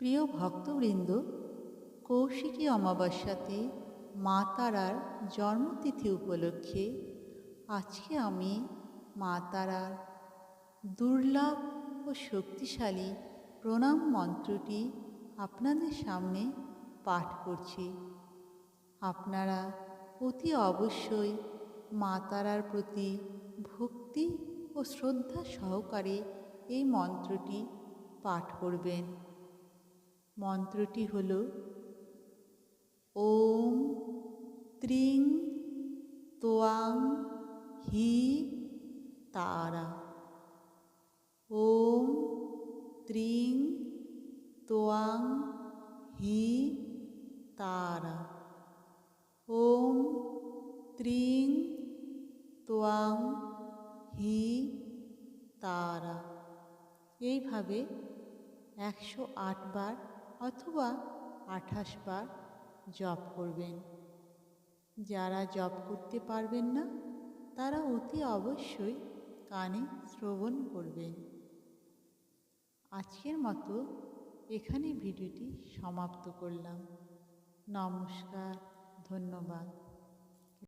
প্রিয় ভক্তবৃন্দ, কৌশিকী অমাবস্যাতে মা তারার জন্মতিথি উপলক্ষে আজকে আমি মা তারার দুর্লভ ও শক্তিশালী প্রণাম মন্ত্রটি আপনাদের সামনে পাঠ করছি। আপনারা অতি অবশ্যই মা তারার প্রতি ভক্তি ও শ্রদ্ধা সহকারে এই মন্ত্রটি পাঠ করবেন। মন্ত্রটি হল, ওম ত্রিং তোয়াং হি তারা। ওম ত্রিং তোয়াং হি তারা। ওম ত্রিং তোয়াং হি তারা। এইভাবে একশো বার অথবা আঠাশ বার জপ করবেন। যারা জপ করতে পারবেন না, তারা অতি অবশ্যই কানে শ্রবণ করবেন। আজকের মতো এখানে ভিডিওটি সমাপ্ত করলাম। নমস্কার, ধন্যবাদ।